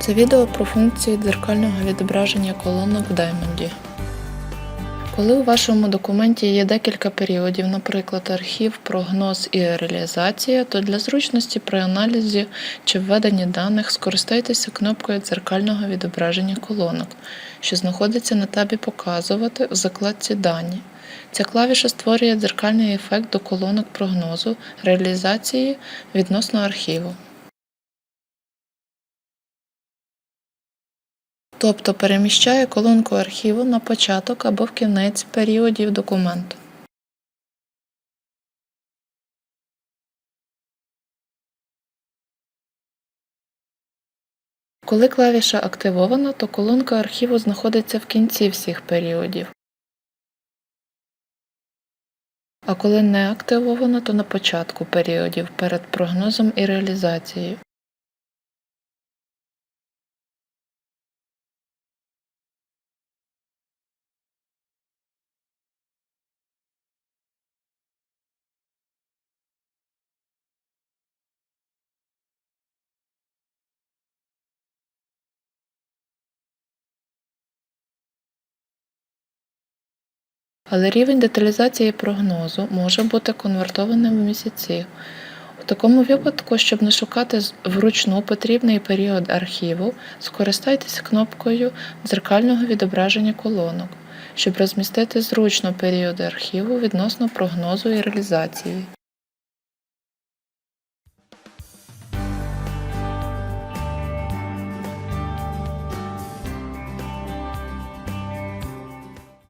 Це відео про функції дзеркального відображення колонок в Diamond. Коли у вашому документі є декілька періодів, наприклад, архів, прогноз і реалізація, то для зручності при аналізі чи введенні даних скористайтеся кнопкою дзеркального відображення колонок, що знаходиться на табі Показувати в закладці Дані. Ця клавіша створює дзеркальний ефект до колонок прогнозу, реалізації відносно архіву. Тобто переміщає колонку архіву на початок або в кінець періодів документу. Коли клавіша активована, то колонка архіву знаходиться в кінці всіх періодів. А коли не активована, то на початку періодів перед прогнозом і реалізацією. Але рівень деталізації прогнозу може бути конвертованим в місяці. У такому випадку, щоб не шукати вручну потрібний період архіву, скористайтесь кнопкою дзеркального відображення колонок, щоб розмістити зручно періоди архіву відносно прогнозу і реалізації.